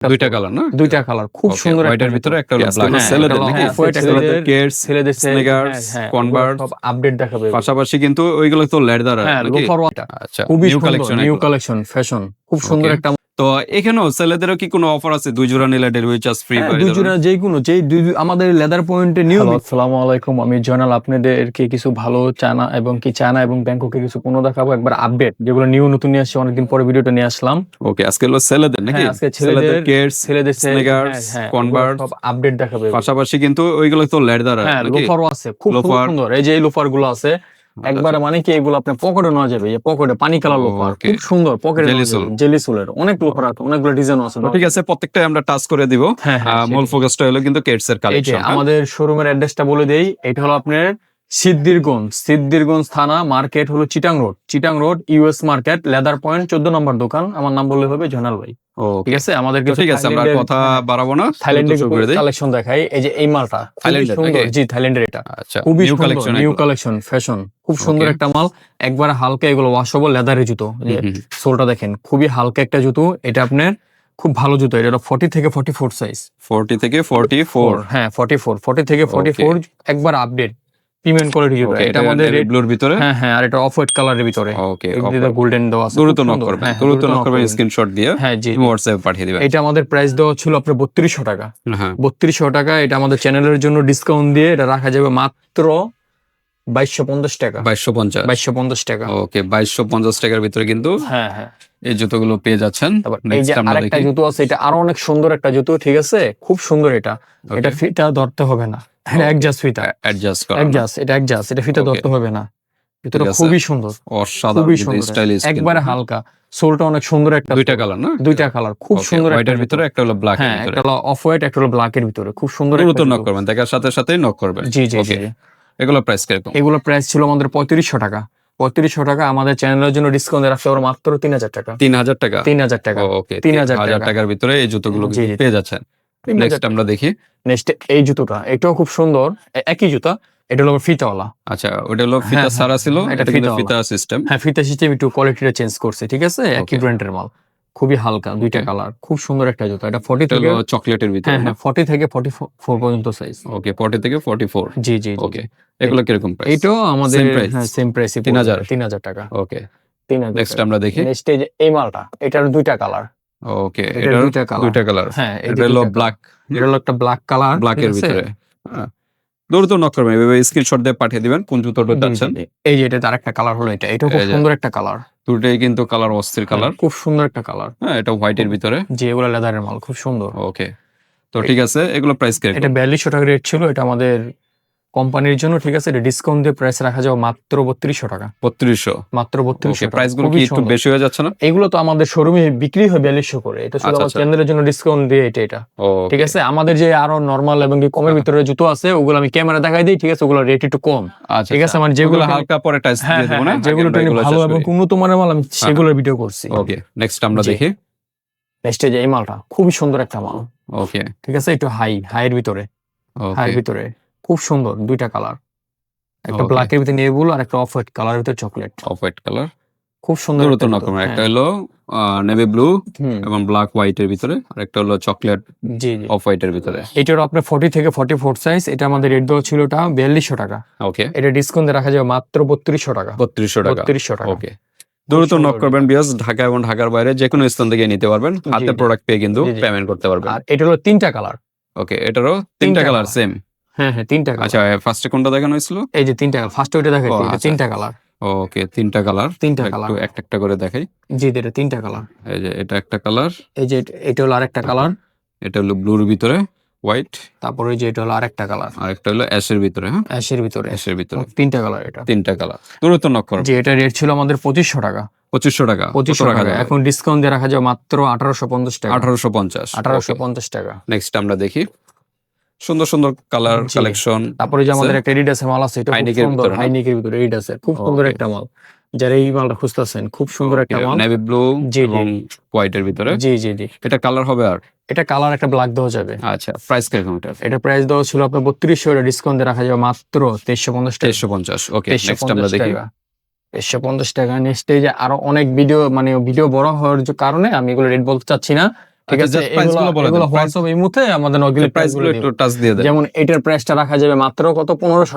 দুইটা কালার না দুইটা কালার খুব সুন্দর একটা ভিতরে একটা হলো। হ্যাঁ, ছেলেদের নাকি? ছেলেদের Kids, ছেলেদের sneakers, Converse। সব আপডেট দেখাবে পাশাপাশি কিন্তু ওইগুলো তো লেদার আর নাকি আচ্ছা খুবই new collection new collection fashion খুব সুন্দর একটা তো এখানেও ছেলেদেরও কি কোনো অফার আছে? দুই জোড়া নিলে ডেলিভারি চার্জ ফ্রি হ্যাঁ, দুই জোড়া যে কোনো যে দুই- আমাদের লেদার পয়েন্টে নিউ আসসালামু আলাইকুম। আমি জয়নাল আপনাদেরকে কিছু ভালো চায়না এবং কি চায়না এবং ব্যাংককে কিছু পণ্য দেখাবো একবার আপডেট যেগুলো নিউ নতুন নিয়ে আসছে অনেকদিন পরে ভিডিওটা নিয়ে আসলাম। ওকে আজকে হলো ছেলেদের নাকি? হ্যাঁ, আজকে ছেলেদের কিডস ছেলেদের হ্যাঁ, সব আপডেট দেখাবে। পাশাপাশি কিন্তু ওইগুলো তো লেদার হ্যাঁ লোফারও আছে খুব খুব সুন্দর এই যে এই লোফারগুলো আছে একবারে মানে কি এগুলো আপনি পকেটে নেওয়া যাবে? পকেটে পানি কালার লোফার খুব সুন্দর পকেটে। জেলি সোলের অনেক লোফার আছে অনেকগুলো ডিজাইন আছে। ঠিক আছে প্রত্যেকটাই আমরা টাচ করে দিব। হ্যাঁ হ্যাঁ মূল ফোকাসটা হলো কিন্তু কিডস এর কালেকশন আমাদের শোরুমের অ্যাড্রেসটা বলে দেই এটা হলো আপনার সিদ্দিরগঞ্জ সিদ্দিরগঞ্জ থানা মার্কেট হলো Chittagong road Chittagong road US market leather point চোদ্দ নম্বর দোকান। আমার নাম বললে হবে জনাল ভাই। ঠিক আছে? আমাদের কিছু ঠিক আছে আমরা কথা বাড়াবো না। থাইল্যান্ডের কালেকশন দেখাই। এই যে এই মালটা থাইল্যান্ডের জি থাইল্যান্ডের এটা। আচ্ছা খুবই new collection new collection fashion খুব সুন্দর একটা মাল। একবার হালকা এগুলো ওয়াশেবল লেদারের জুতো সোলটা দেখেন খুবই হালকা একটা জুতো। এটা আপনার খুব ভালো জুতো। এটা ফর্টি থেকে ফর্টি ফোর সাইজ 40 থেকে 44 হ্যাঁ ফর্টি ফোর ফর্টি থেকে ফর্টি ফোর একবার আপডেট প্রিমিয়াম কোয়ালিটি জুতো এটা আমাদের রেড ব্লুর ভিতরে? হ্যাঁ হ্যাঁ আর এটা অফ হোয়াইট কালারের ভিতরে। ওকে গোল্ডেন দেওয়া আছে দ্রুত নক। করবেন হ্যাঁ, দ্রুত নক করবেন। স্ক্রিনশট দিয়ে হ্যাঁ জি হোয়াটসঅ্যাপে পাঠিয়ে দিবেন এটা আমাদের প্রাইস দেওয়া ছিল আপনার বত্রিশশো টাকা। হ্যাঁ। বত্রিশশো টাকা এটা আমাদের চ্যানেলের জন্য ডিসকাউন্ট দিয়ে এটা রাখা যাবে মাত্র বাইশশো পঞ্চাশ টাকা। 2250 বাইশশো পঞ্চাশ টাকা। ওকে 2250 টাকার ভিতরে কিন্তু হ্যাঁ হ্যাঁ। এই জুতোগুলো পেয়ে যাচ্ছেন। এই যে আরেকটা জুতো আছে এটা আরও অনেক সুন্দর একটা জুতো ঠিক আছে? খুব সুন্দর এটা। এটা ফিটা ধরতে হবে না। এটা একজাস্ট ফিতা অ্যাডজাস্ট করা একজাস্ট এটা একজাস্ট এটা Okay. ধরতে হবে না। জুতোটা খুবই সুন্দর। অসাধারণ খুবই সুন্দর। একবারে হালকা। সোলটা অনেক সুন্দর একটা দুইটা কালার না? দুইটা কালার খুব সুন্দর একটা ভিতরে একটা হলো ব্ল্যাক হ্যাঁ ভিতরে। একটা হলো অফ হোয়াইট একটা হলো ব্ল্যাক এর ভিতরে। খুব সুন্দর নক করবেন দেখার সাথে সাথেই নক করবেন। জি জি জি. এগুলো প্রাইস কীরকম? এগুলো প্রাইস ছিল আমাদের পঁয়ত্রিশশো টাকা। পঁয়ত্রিশশো টাকা আমাদের চ্যানেলের জন্য ডিসকাউন্ট রাখতে পারো মাত্র তিন হাজার টাকা। তিন হাজার টাকা? তিন হাজার টাকা। ওকে 3000 হাজার টাকা। টাকার ভিতরে এই জুতোগুলো। পেয়ে যাচ্ছেন। নেক্সট আমরা দেখি। নেক্সট এই জুতোটা এটাও খুব সুন্দর। একই জুতা এটা হলো ফিতাওয়ালা। আচ্ছা ওটা হলো ফিতা হ্যাঁ, সারা ছিল এটা ফিতা সিস্টেম হ্যাঁ ফিতা সিস্টেম একটু কোয়ালিটিটা চেঞ্জ করছে ঠিক আছে? একই ব্র্যান্ডের মাল। খুবই হালকা দুইটা কালার খুব সুন্দর একটা জুতা। এটা ফর্টি থেকে চকলেটের ভিতরে হ্যাঁ হ্যাঁ ফর্টি থেকে ফর্টি ফোর পর্যন্ত সাইজ ওকে 40 থেকে 44 জি জি ওকে এগুলো কীরকম প্রাইস এটাও আমাদের হ্যাঁ সেম প্রাইস 3000 তিন হাজার টাকা। ওকে তিন হাজার নেক্সট আমরা দেখি। নেক্সট এই মালটা এটার দুইটা কালার। ওকে এটার এটা দুইটা কালার। দুইটা কালার। হ্যাঁ এটা হলো ব্ল্যাক এটা হলো একটা ব্ল্যাক কালার ব্ল্যাক এর ভিতরে। হ্যাঁ। দ্রুত নক করবেন এভাবে স্ক্রিনশট দিয়ে পাঠিয়ে দিবেন কোন জুতোটা চাচ্ছেন এই যে এটা তার একটা কালার হলো এটা এটা খুব সুন্দর একটা কালার দুটোই কিন্তু কালার অস্থির কালার খুব সুন্দর একটা কালার হ্যাঁ এটা হোয়াইটের ভিতরে। যে এগুলো লেদারের মাল খুব সুন্দর। ওকে তো ঠিক আছে এগুলো প্রাইস কি এটা বিয়াল্লিশশো টাকা রেট ছিল এটা আমাদের কোম্পানির জন্য ঠিক আছে এটা ডিসকাউন্ট দিয়ে প্রাইস রাখা যাবে মাত্র বত্রিশশো টাকা। 3200 মাত্র বত্রিশশো প্রাইসগুলো কি একটু বেশি হয়ে যাচ্ছে না? এগুলো তো আমাদের শোরুমে বিক্রি হয় বিয়াল্লিশশো করে। এটা শুধু আচ্ছা, আমার আচ্ছা। চ্যানেলের জন্য ডিসকাউন্ট দিয়ে এটা এটা। ঠিক আছে আমাদের যে আরও নর্মাল এবং কমের ভিতরে জুতো আছে ওগুলো আমি ক্যামেরা দেখাই দিই ঠিক আছে ওগুলো রেট একটু কম। আচ্ছা ঠিক আছে আমার যেগুলো হালকা পরে টাইস হ্যাঁ দিয়ে দেবো হ্যাঁ না? হ্যাঁ, যেগুলো ভালো এবং উন্নত মানের মাল আমি সেগুলোর ভিডিও করছি। ওকে নেক্সট আমরা দেখি। নেক্সট যে এই মালটা খুবই সুন্দর একটা মাল। ওকে ঠিক আছে একটু হাই হাইয়ের ভিতরে। হাইয়ের ওকে ভিতরে। খুব সুন্দর দুইটা কালার। একটা ব্ল্যাক এর ভিতরে নেভুল আর একটা অফ হোয়াইট কালারের ভিতরে চকলেট অফ হোয়াইট কালার খুব সুন্দর জুতো, হ্যাঁ। একটা হলো নেভি ব্লু এবং ব্ল্যাক হোয়াইট এর ভিতরে আর একটা হলো চকলেট জি জি। অফ হোয়াইট এর ভিতরে। এটার আপনার ফর্টি থেকে ফর্টি ফোর সাইজ এটা আমাদের রেট দেওয়া ছিল ওটা বিয়াল্লিশশো টাকা। ওকে এটা ডিসকাউন্ট রাখা যাবে মাত্র বত্রিশশো টাকা। 3200 টাকা। বত্রিশশো টাকা। ওকে দ্রুত নক করবেন বিয়াস ঢাকা এবং ঢাকার বাইরে যে কোনো স্থান থেকে নিতে পারবেন। হাতে প্রোডাক্ট পেয়ে কিন্তু। পেমেন্ট করতে পারবেন। আর এটা হলো তিনটা কালার ওকে এটারও তিনটা কালার সেম হ্যাঁ হ্যাঁ তিনটা আচ্ছা ফার্স্টে কোনটা দেখানো হয়েছিল? এই যে তিনটা ফার্স্ট ওইটা দেখাই আচ্ছা। তিনটা কালার ওকে তিনটা কালার তিনটা কালার একটা একটা করে দেখাই। জি এটা তিনটা কালার এই যে এটা একটা কালার এই যে এটা- হলো আরেকটা কালার এটা হলো ব্লুর ভিতরে হোয়াইট তারপরে যে এটা হলো আরেকটা কালার আর একটা হলো অ্যাশের ভিতরে হ্যাঁ? অ্যাশের ভিতরে। অ্যাশের ভিতরে। তিনটা কালার এটা। তিনটা কালার দ্রুত নক করুন যে এটা রেট ছিল আমাদের পঁচিশশো টাকা। পঁচিশশো টাকা। পঁচিশশো টাকা এখন ডিসকাউন্ট দিয়ে রাখা যায় মাত্র আঠারোশো পঞ্চাশ টাকা। আঠারোশো পঞ্চাশ। আঠারোশো পঞ্চাশ টাকা। নেক্সট আমরা দেখি। সুন্দর সুন্দর কালার কালেকশন তারপরে যে আমাদের একটা এডিডাসের মাল আছে এটা খুব সুন্দর হাইনিকের ভিতরে এডিডাসের খুব সুন্দর একটা মাল। যারা এই মালটা খুঁজতেছেন খুব সুন্দর একটা মাল। নেভি ব্লু জি। এবং হোয়াইট এর ভিতরে? জি জি জি। এটা কালার হবে আর? এটা কালার একটা ব্ল্যাক দেওয়া যাবে। আচ্ছা প্রাইস কীরকম এটা? এটা প্রাইস দেওয়া ছিল আপনার বত্রিশশো এটা ডিসকাউন্ট রাখা যাবে মাত্র তেইশশো পঞ্চাশ টাকা। তেইশশো পঞ্চাশ ওকে নেক্সট আমরা দেখি। তেইশশো পঞ্চাশ টাকা নেক্সট যে আরও অনেক ভিডিও মানে ভিডিও বড় হওয়ার কারণে আমি এগুলো রেট বলতে চাচ্ছি না। ঠিক আচ্ছা, আছে এগুলো হোয়াটসঅ্যাপ আমাদের একটু টাচ দিয়ে যেমন এটার প্রাইসটা রাখা যাবে মাত্র কত?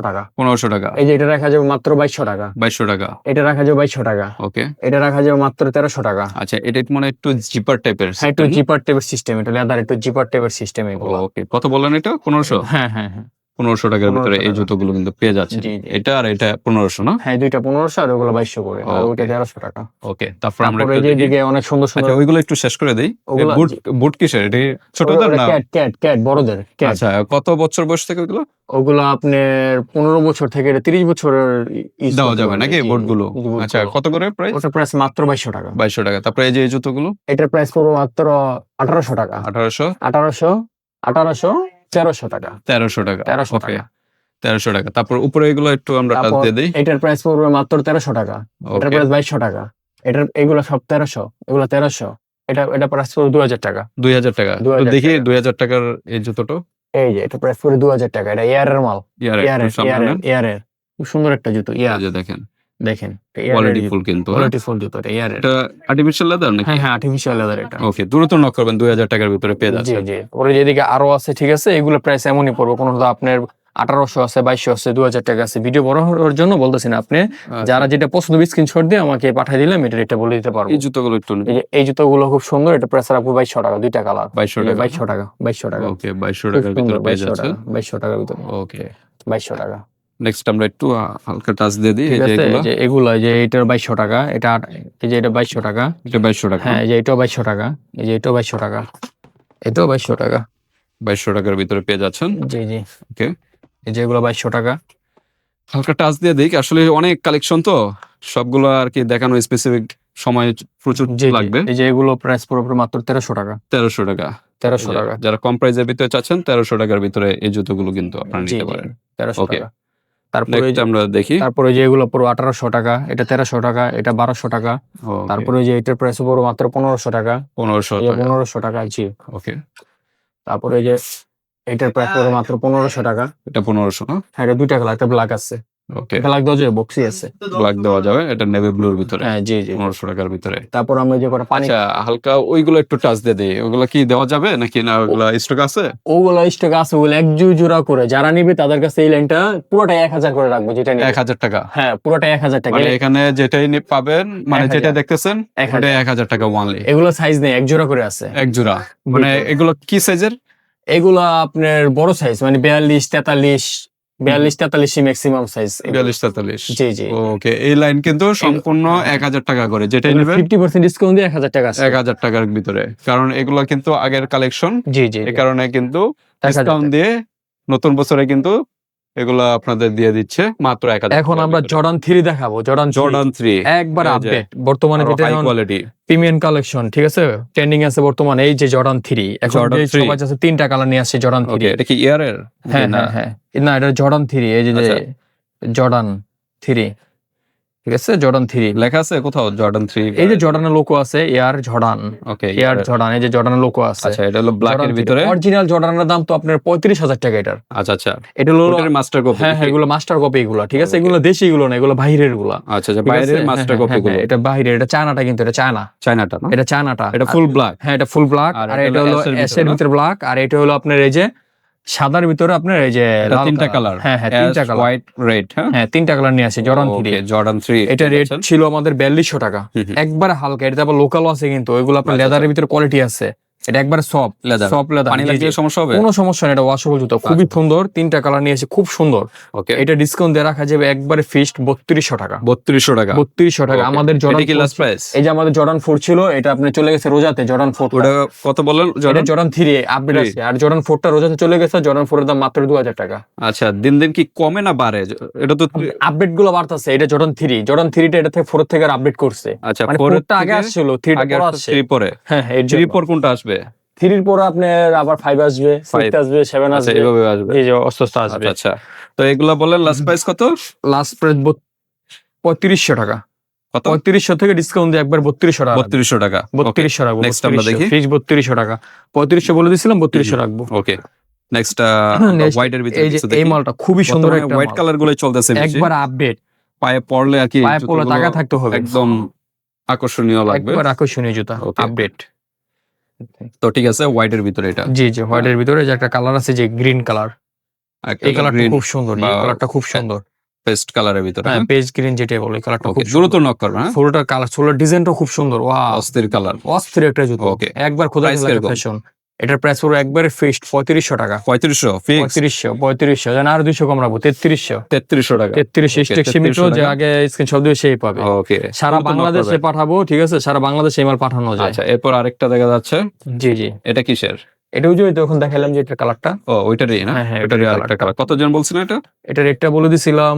টাকা। টাকা। এই যে এটা রাখা যাবে মাত্র টাকা। টাকা। এটা রাখা যাবে টাকা। ওকে। এটা রাখা যাবে মাত্র তেরোশো টাকা। আচ্ছা এটা মানে একটু জিপার টাইপের হ্যাঁ একটু জিপার টাইপের সিস্টেম এটা লেদার একটু জিপার টাইপের সিস্টেম এগুলো। ওকে কত বললেন এটা? পনেরোশো? হ্যাঁ হ্যাঁ হ্যাঁ। পনেরোশো টাকার ভিতরে এই। জুতোগুলো কিন্তু পেয়ে যাচ্ছে। এটা আর এটা পনেরোশো না? হ্যাঁ দুইটা পনেরোশো আর ওগুলো বাইশশো করে। আর তেরোশো টাকা। ওকে তারপর আমরা এদিকে অনেক সুন্দর সুন্দর আচ্ছা ওইগুলো একটু শেষ করে দেই। বুট বুট কিসের? এটি ছোটদের না? ক্যাট ক্যাট ক্যাট বড়দের আচ্ছা কত বছর বয়স থেকে ওগুলো ওগুলো আপনার পনেরো বছর থেকে তিরিশ বছরের দেওয়া যাবে নাকি বুটগুলো? আচ্ছা কত করে প্রাইস ওটার প্রাইস মাত্র বাইশশো টাকা। বাইশশো টাকা। তারপরে এই যে এই জুতোগুলো? এটার প্রাইস পড়বে মাত্র আঠারোশো টাকা। আঠারোশো? আঠারোশো আঠারোশো তেরোশো টাকা। তেরোশো টাকা তেরোশো টাকা। তেরোশো টাকা। তারপর উপরে এগুলো একটু আমরা টাচ দিয়ে দিই। এটার প্রাইস পড়বে মাত্র তেরোশো টাকা এটার প্রাইস বাইশশো টাকা। এটার এগুলো সব তেরোশো এগুলো তেরোশো। এটা এটা প্রাইস পড়বে দু হাজার টাকা। দুই হাজার টাকা। 2000 তো দেখি দুই হাজার টাকার এই জুতোটা। এই যে এটা প্রাইস পড়বে দু হাজার টাকা। এটা এয়ারের মাল। ইয়ার এয়ারের এয়ারের এয়ারের খুব সুন্দর একটা জুতো ইয়ার দেখেন। দেখেন কোয়ালিটি ফুল কিন্তু হ্যাঁ? কোয়ালিটি ফুল জুতো এটা এয়ারের এটা আর্টিফিশিয়াল লেদার নাকি? হ্যাঁ হ্যাঁ আর্টিফিশিয়াল লেদার এটা। ওকে দ্রুত নক করবেন দুই হাজার টাকার ভিতরে পেয়ে যাচ্ছে জি ওর যেদিকে আরও আছে ঠিক আছে এগুলো প্রাইস এমনই পড়বে কোনো আপনার আঠারোশো আছে বাইশশো আছে দু হাজার টাকা আছে। ভিডিও বড় হওয়ার জন্য বলতেছি না আপনি যারা যেটা পছন্দ স্ক্রিনশট দিয়ে আমাকে পাঠিয়ে দিলাম এটা এটা বলে দিতে পারব। এই জুতোগুলো একটু এই জুতোগুলো খুব সুন্দর এটা প্রাইস রাখব বাইশশো টাকা দুইটা কালার বাইশশো টাকা। বাইশশো টাকা বাইশশো টাকা। ওকে বাইশশো পেয়ে বাইশশো যাচ্ছে টাকা বাইশশো টাকার ভিতরে। ওকে বাইশশো টাকা। নেক্সট আমরা একটু হালকা টাচ দিয়ে দিই যে এগুলো। যে এটার বাইশশো টাকা এটা এই যে এটা বাইশশো টাকা। এটা বাইশশো টাকা। হ্যাঁ যে এটাও বাইশশো টাকা এই যে এটাও বাইশশো টাকা এটাও বাইশশো টাকা। বাইশশো টাকার ভিতরে পেয়ে যাচ্ছেন। জি জি। ওকে এই যে এগুলো বাইশশো টাকা। হালকা টাচ দিয়ে দিই আসলে অনেক কালেকশন তো সবগুলো আর কি দেখানো স্পেসিফিক সময় প্রচুর। লাগবে। এই যে এগুলো প্রাইস পুরোপুরি মাত্র তেরোশো টাকা। তেরোশো টাকা। তেরোশো টাকা। যারা কম প্রাইজের ভিতরে চাচ্ছেন তেরোশো টাকার ভিতরে এই জুতোগুলো কিন্তু আপনারা নিতে পারেন। তেরোশো টাকা। তারপরে আমরা দেখি। তারপরে যে এগুলো পুরো আঠারোশো টাকা এটা তেরোশো টাকা এটা বারোশো টাকা। তারপর যে এটার প্রাইস পুরো মাত্র পনেরোশো টাকা। পনেরোশো পনেরোশো টাকা জি ওকে তারপরে যে এটার প্রাইস পুরো মাত্র পনেরোশো টাকা। এটা পনেরোশো না? হ্যাঁ এটা দুইটা কালার একটা ব্ল্যাক আছে। ওকে ব্ল্যাক দেওয়া যায় বক্সি আছে। ব্ল্যাক দেওয়া যাবে এটা নেভি ব্লুর ভিতরে। হ্যাঁ জি জি। পনেরোশো টাকার ভিতরে। তারপর আমরা যে কটা পানি আচ্ছা হালকা ওইগুলো একটু টাচ দিয়ে দিই। ওগুলো কি দেওয়া যাবে নাকি না? ওগুলো স্টক আছে? ওগুলো স্টক আছে ওগুলো এক জু জোড়া করে। যারা নিবে তাদের কাছে এই লাইনটা পুরোটাই এক হাজার করে রাখব যেটা নিবে। এক হাজার টাকা? হ্যাঁ পুরোটাই এক হাজার টাকা। মানে এখানে যেটাই নি- পাবেন মানে যেটা দেখতেছেন এক হাজার। ওটা এক হাজার টাকা ওয়ানলি এগুলো সাইজ নেই এক জোড়া করে আছে। এক জোড়া। মানে এগুলো কি সাইজের এগুলো আপনার বড় সাইজ মানে বিয়াল্লিশ তেতাল্লিশ বিয়াল্লিশ তেতাল্লিশ ম্যাক্সিমাম সাইজ বিয়াল্লিশ তেতাল্লিশ জি জি। ওকে এই লাইন কিন্তু সম্পূর্ণ এক হাজার টাকা করে। যেটা নেবেন। ফিফটি পার্সেন্ট ডিসকাউন্ট দিয়ে এক হাজার টাকা এক হাজার টাকার ভিতরে। কারণ এগুলো কিন্তু আগের কালেকশন জি জি এই কারণে কিন্তু ডিসকাউন্ট দিয়ে নতুন বছরে কিন্তু এগুলো আপনাদের দিয়ে দিচ্ছে মাত্র এক হাজার এখন আমরা জর্ডান থ্রি দেখাবো। জর্ডান জর্ডান থ্রি একবার আপডেট বর্তমানে কোয়ালিটি প্রিমিয়াম কালেকশন ঠিক আছে? ট্রেন্ডিং আছে বর্তমানে এই যে জর্ডান থ্রি এখন আছে তিনটা কালার নিয়ে আসছে জর্ডান থ্রি এটা কি ইয়ারের হ্যাঁ হ্যাঁ হ্যাঁ। না এটা জর্ডান থ্রি এই যে যে আচ্ছা। জর্ডান থ্রি ঠিক আছে? জর্ডান থ্রি লেখা আছে কোথাও? জর্ডান থ্রি এই যে জর্ডানের লোকো আছে air Jordan okay air Jordan এই যে জর্ডানের লোকো আছে। আচ্ছা এটা হলো ব্ল্যাক এর ভিতরে। অরিজিনাল জর্ডানের দাম তো আপনার পঁয়ত্রিশ হাজার টাকা এটার। আচ্ছা আচ্ছা। এটা হলো মাস্টার কপি হ্যাঁ হ্যাঁ এগুলো মাস্টার কপি এগুলো ঠিক আছে. এগুলো দেশি গুলো না এগুলো বাইরেরগুলা আচ্ছা আচ্ছা বাইরের মাস্টার হ্যাঁ, কপি হ্যাঁ, গুলো। হ্যাঁ, এটা বাইরে এটা চায়নাটা কিন্তু এটা চায়না। চায়নাটা না? এটা চায়নাটা। এটা ফুল ব্ল্যাক হ্যাঁ এটা ফুল ব্ল্যাক আর এটা হলো এসের ভিতরে। ব্ল্যাক আর এটা হলো আপনার এই যে সাদার ভিতরে আপনার এই যে তিনটা কালার হ্যাঁ হ্যাঁ তিনটা কালার হোয়াইট রেড হ্যাঁ? তিনটা কালার নিয়ে আসে জর্ডান থ্রি জর্ডান থ্রি এটা রেট ছিল আমাদের বিয়াল্লিশশো টাকা। একবার হালকা এটা আবার লোকাল আছে কিন্তু ওইগুলো আপনার আচ্ছা, লেদারের ভিতরে কোয়ালিটি আছে। এটা একবার সব Leather। সব লেদার পানি লাগলে সমস্যা হবে? কোনো সমস্যা নেই এটা ওয়াশেবল জুতো। খুবই। সুন্দর তিনটা কালার নিয়ে এসে খুব সুন্দর। ওকে এটা ডিসকাউন্ট দিয়ে রাখা যাবে একবারে ফিক্সড বত্রিশশো টাকা। 3200 টাকা। বত্রিশশো টাকা। Okay. আমাদের এটা জর্ডান কি লাস্ট প্রাইস এই যে আমাদের জর্ডান ফোর ছিল এটা আপনি চলে গেছে রোজাতে জর্ডান ফোর ওটা কত বলেন জর্ডান জর্ডান থ্রি আপডেট আছে। আর জর্ডান ফোরটা রোজাতে চলে গেছে জর্ডান ফোরের দাম মাত্র দু হাজার টাকা। আচ্ছা দিন দিন কি কমে না বাড়ে? এটা তো আপডেটগুলো বাড়তেছে এটা জর্ডান থ্রি জর্ডান থ্রিটা এটা থেকে ফোর থেকে আপডেট করছে। আচ্ছা মানে পরের ফোরটা আগে আসছিল থ্রিটা আগে পরে আসছে আসছে। থ্রি পরে হ্যাঁ হ্যাঁ থ্রি পর কোনটা আসবে? থ্রির পরে আপনার আবার ফাইভ আসবে সিক্স আসবে সেভেন আচ্ছা আসবে। এইভাবে আসবে। এই যে অস্ত আসবে। আচ্ছা। আচ্ছা তো এগুলা বলেন লাস্ট প্রাইস কত? লাস্ট প্রাইস পঁয়ত্রিশশো টাকা। কত? পঁয়ত্রিশশো থেকে ডিসকাউন্ট দিয়ে একবার বত্রিশশো টাকা বত্রিশশো টাকা। বত্রিশশো রাখব Next আমরা দেখি। ফিক্স বত্রিশশো টাকা। পঁয়ত্রিশশো বলে দিছিলাম বত্রিশশো রাখব। ওকে নেক্সট হোয়াইট এর ভিতরে এই মালটা খুবই সুন্দর একটা হোয়াইট কালার গুলোই চলতেছে একবার আপডেট পায়ে পড়লে আর কি পায়ে জুতোগুলো টাকা থাকতে হবে। একদম আকর্ষণীয় লাগবে। একবার আকর্ষণীয় জুতা আপডেট তো ঠিক আছে হোয়াইট এর ভিতরে এটা। জি জি হোয়াইট এর ভিতরে যে একটা কালার আছে যে গ্রিন কালার এই কালারটা খুব সুন্দর এই কালারটা খুব সুন্দর। পেস্ট কালারের ভিতরে হ্যাঁ পেজ গ্রিন যেটা বলে কালারটা ওকে খুব দ্রুত নক করবে হ্যাঁ? ফুলটার কালার ফুলের ডিজাইনটা খুব সুন্দর ওয়া অস্থির কালার অস্থির একটা জুতো। ওকে একবার খোদা? ফ্যাশন এটার প্রাইস পুরো একবারে ফিক্সড পঁয়ত্রিশশো টাকা। পঁয়ত্রিশশো পঁয়ত্রিশশো পঁয়ত্রিশশো যেন আর দুইশো কম রাখব তেত্রিশশো। তেত্রিশশো টাকা। তেত্রিশ সীমিত যে। আগে স্ক্রিন শব্দ সেই পাবে। ওকে সারা বাংলাদেশে পাঠাবো ঠিক আছে? সারা বাংলাদেশে মাল পাঠানো যায়। আচ্ছা এরপর আরেকটা দেখা যাচ্ছে। জি জি। এটা কিসের? এটাও যে তখন দেখালাম যে এটা কালারটা ও ওইটারই না? হ্যাঁ, হ্যাঁ, ওইটারই আরেকটা কালার কতজন বলছেন এটা? এটা রেটটা বলে দিছিলাম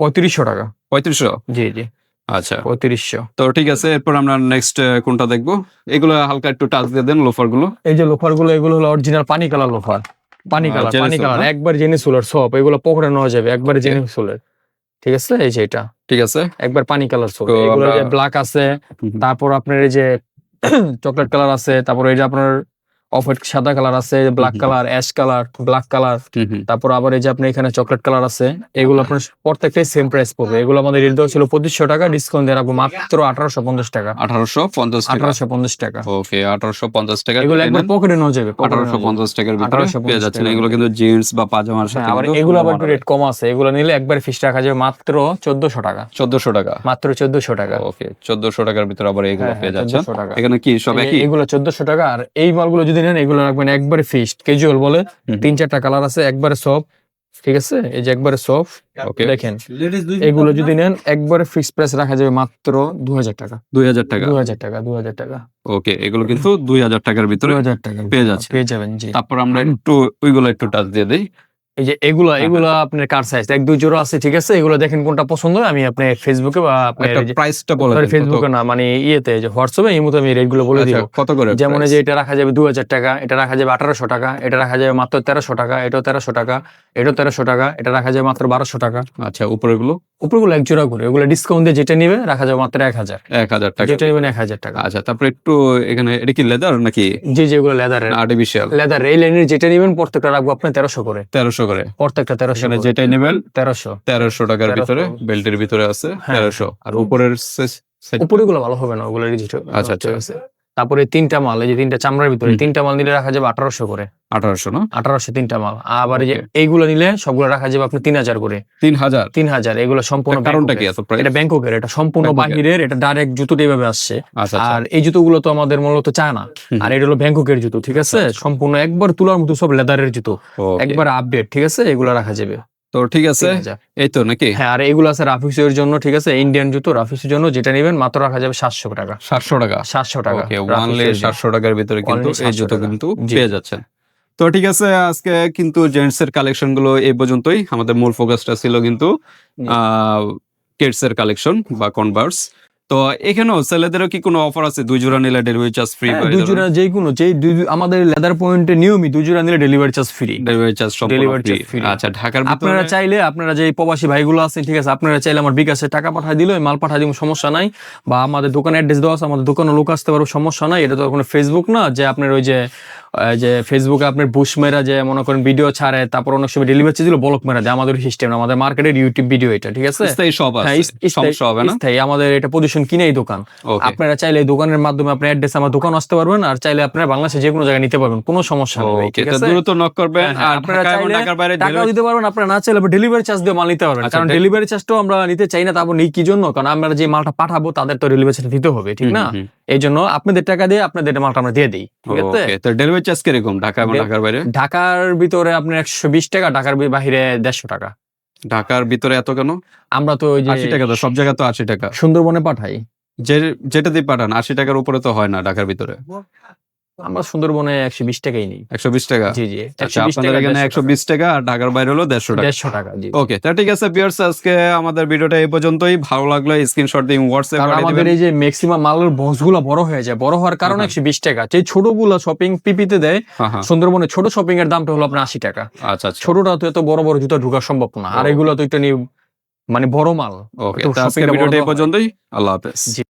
পঁয়ত্রিশশো টাকা। পঁয়ত্রিশশো? জি জি। আচ্ছা। পঁয়ত্রিশশো। তো ঠিক আছে এরপর আমরা নেক্সট কোনটা দেখব? এগুলো হালকা একটু টাচ দিয়ে দেন লোফারগুলো। এই যে লোফারগুলো এগুলো হলো অরিজিনাল পানি কালার লোফার পানি কালার পানি কালার। একবার জেনে সোলার সব এগুলো পকড়ে নেওয়া যাবে একবার জেনে সোলের ঠিক আছে? এই যে এটা। ঠিক আছে। একবার পানি কালার সোল এগুলো যে ব্ল্যাক আছে তারপর আপনার এই যে চকলেট কালার আছে তারপর এই যে আপনার অফ হোয়াইট সাদা কালার আছে black colour ash colour black colour. তারপর আবার এই যে আপনার এখানে চকলেট কালার আছে এগুলো আপনার প্রত্যেকটাই সেম প্রাইস পড়বে। এগুলো আমাদের রেট দেওয়া ছিল পঁচিশশো টাকা ডিসকাউন্ট দিয়ে রাখব মাত্র আঠারোশো পঞ্চাশ টাকা। আঠারোশো পঞ্চাশ আঠারোশো পঞ্চাশ টাকা। ওকে আঠারোশো পঞ্চাশ টাকা এগুলো একবার পকেটে যাবে আঠারোশো পঞ্চাশ টাকার ভিতরে 1850 পেয়ে যাচ্ছেন। এগুলো কিন্তু জিন্স বা পাজামার হ্যাঁ, সাথে আবার এগুলো আবার একটু রেট কম আছে। এগুলো নিলে একবার ফিস রাখা যাবে মাত্র চোদ্দশো টাকা। চোদ্দশো টাকা। মাত্র চোদ্দশো টাকা। ওকে চোদ্দশো টাকার ভিতরে আবার এগুলো হ্যাঁ, পেয়ে হ্যাঁ, যাচ্ছেন। এখানে কি সব একই? এগুলো চোদ্দশো টাকা আর এই মালগুলো যদি নেন এগুলো রাখবেন একবারে ফিস্ট ক্যাজুয়াল বলে। তিন চারটা কালার আছে একবারে সফট ঠিক আছে? এই যে একবারে সফট ওকে দেখেন এগুলো যদি নেন একবারে ফিক্স প্রাইস রাখা যাবে মাত্র দু হাজার টাকা। দুই হাজার টাকা। দু হাজার টাকা দু হাজার টাকা। ওকে এগুলো কিন্তু দুই হাজার টাকার ভিতরে দু হাজার টাকা পেয়ে যাচ্ছে। পেয়ে যাবেন জি। তারপর আমরা একটু ওইগুলো একটু টাচ দিয়ে দিই। এই যে এগুলা হ্যাঁ। এগুলা আপনার কার সাইজ এক দুই জোড়া আছে ঠিক আছে? এগুলো দেখেন কোনটা পছন্দ হয় আমি আপনি ফেসবুকে বা আপনার প্রাইসটা বলে দেন, ফেসবুকে না মানে ইয়েতে যে হোয়াটসঅ্যাপে এই মতো আমি রেটগুলো বলে আচ্ছা, দিব। কত করে যেমন যে এটা রাখা যাবে দু হাজার টাকা এটা রাখা যাবে আঠারোশো টাকা এটা রাখা যাবে মাত্র তেরোশো টাকা এটাও তেরোশো টাকা এটাও তেরোশো টাকা এটা রাখা যাবে মাত্র বারোশো টাকা। আচ্ছা উপরে গুলো উপরগুলো এক জোড়া করে ওগুলো ডিসকাউন্ট দিয়ে যেটা নিবে রাখা যাবে মাত্র এক হাজার। এক হাজার টাকা। যেটা নেবেন এক হাজার টাকা। আচ্ছা তারপরে একটু এখানে এটা কি লেদার নাকি? যে যেগুলো লেদারের আর্টিফিশিয়াল লেদার এই লাইনের যেটা নিবেন প্রত্যেকটা রাখব আপনার তেরোশো করে। তেরোশো করে। প্রত্যেকটা তেরোশো এখানে যেটাই নেবেন তেরোশো। তেরোশো টাকার 1300 ভিতরে বেল্টের ভিতরে আছে হ্যাঁ। তেরোশো। আর উপরের উপরে গুলো ভালো হবে না ওগুলো আচ্ছা, আচ্ছা। তারপরে তিনটা মাল এই যে তিনটা চামড়ার ভিতরে তিনটা মাল নিলে রাখা যাবে আঠারোশো করে। আঠারোশো না? আঠারোশো তিনটা মাল। আবার এই যে এইগুলো নিলে সবগুলো রাখা যাবে আপনি তিন হাজার করে। তিন হাজার? তিন হাজার এগুলো সম্পূর্ণ কারণটা কি এটা ব্যাংককের এটা সম্পূর্ণ। বাহিরের এটা ডাইরেক্ট জুতো এইভাবে আসছে। আচ্ছা আচ্ছা। আর এই জুতোগুলো তো আমাদের মূলত চায় না। আর এটা হলো ব্যাংককের জুতো ঠিক আছে? সম্পূর্ণ একবার তুলার মতো সব লেদারের জুতো। একবার আপডেট ঠিক আছে? এগুলো রাখা যাবে। তো ঠিক আছে এই তো নাকি? হ্যাঁ আর এগুলো আছে রাফিসের জন্য ঠিক আছে ইন্ডিয়ান জুতো রাফিসের জন্য যেটা নেবেন মাত্র রাখা যাবে সাতশো টাকা। সাতশো টাকা? সাতশো টাকা ওয়ানলি সাতশো টাকার ভিতরে কিন্তু এই জুতো কিন্তু। পেয়ে যাচ্ছেন। তো ঠিক আছে আজকে কিন্তু জেন্টস এর কালেকশনগুলো এই পর্যন্তই। আমাদের মূল ফোকাসটা ছিল কিন্তু। কিডস এর কালেকশন বা কনভার্স তো এখানেও ছেলেদেরও কি কোনো অফার আছে? দুই জোড়া নিলে ডেলিভারি চার্জ ফ্রি হ্যাঁ, দুই জোড়া যে কোনো দুই- আমাদের লেদার পয়েন্টে নিয়মিত দুই জোড়া নিলে delivery charge free delivery charge সম্পূর্ণ Delivery ফ্রি আচ্ছা ঢাকার আপনারা চাইলে আপনারা যে প্রবাসী ভাইগুলো আছেন ঠিক আছে আপনারা চাইলে আমার বিকাশে টাকা পাঠিয়ে দিলে মাল পাঠিয়ে দিব সমস্যা নাই। বা আমাদের দোকানে অ্যাড্রেস দেওয়া আছে আমাদের দোকানে লোক আসতে পারবে সমস্যা নাই। এটা তো কোনো ফেসবুক না যে আপনার ওই যে যে ফেসবুকে আপনার বুশ মেরা যে মনে করেন ভিডিও ছাড়ে তারপর অনেক সময় ডেলিভারি দিল ব্লক মেরা দেয়। আমাদের সিস্টেম আমাদের মার্কেটের ইউটিউব ভিডিও এটা ঠিক আছে? স্থায়ী হ্যাঁ আছে না? আমাদের এটা পজিশন কিনেই দোকান। আপনারা চাইলে এই দোকানের মাধ্যমে আপনার অ্যাড্রেস আমার দোকান আসতে পারবেন আর চাইলে আপনারা বাংলাদেশে যে কোনো জায়গায় নিতে পারবেন কোনো সমস্যা নেই ঠিক আছে? দ্রুত নক করবেন হ্যাঁ, হ্যাঁ, আর আপনারা চাইলে ঢাকার বাইরে টাকাও দিতে পারবেন আপনারা না চাইলে ডেলিভারি চার্জ দিয়ে মাল নিতে পারবেন আচ্ছা, কারণ ডেলিভারি চার্জটাও আমরা নিতে চাই না তারপর নেই কি জন্য? কারণ আমরা যে মালটা পাঠাবো তাদের তো ডেলিভারি চার্জ দিতে হবে ঠিক না? এই জন্য আপনাদের টাকা দিয়ে আপনাদের মালটা আমরা দিয়ে দিই ঠিক আছে? তো ডেলিভারি চার্জ কীরকম ঢাকা এবং ঢাকার বাইরে? ঢাকার ভিতরে আপনার একশো বিশ টাকা ঢাকার বি- বাহিরে দেড়শো টাকা। ঢাকার ভিতরে এত কেন? আমরা তো ওই যে আশি টাকা তো সব জায়গা তো আশি টাকা। সুন্দরবনে পাঠাই। যে যেটা দিয়ে পাঠান আশি টাকার উপরে তো হয় না ঢাকার ভিতরে। আমরা সুন্দরবনে একশো বিশ টাকাই নিই। একশো বিশ টাকা? জি জি। আচ্ছা আপনাদের এখানে একশো বিশ টাকা। আর ঢাকার বাইরে হলো দেড়শো টাকা। দেড়শো টাকা জি ওকে তা ঠিক আছে আজকে আমাদের ভিডিওটা এই পর্যন্তই। ভালো লাগল স্ক্রিনশট দিয়ে হোয়াটসঅ্যাপ আমাদের এই যে ম্যাক্সিমাম মালের বক্সগুলো বড় হয়ে যায় বড় হওয়ার কারণে হ্যাঁ। একশো বিশ টাকা। যে ছোটগুলো শপিং পিপিতে দেয় হ্যাঁ হ্যাঁ। সুন্দরবনে ছোট শপিং এর দামটা হলো আপনার আশি টাকা। আচ্ছা আচ্ছা। ছোটটা তো এত বড় বড় জুতো ঢোকা সম্ভব না। আর এগুলো তো একটু মানে বড় মাল। ওকে তো আজকে ভিডিওটা এই পর্যন্তই। আল্লাহ হাফেজ। জি।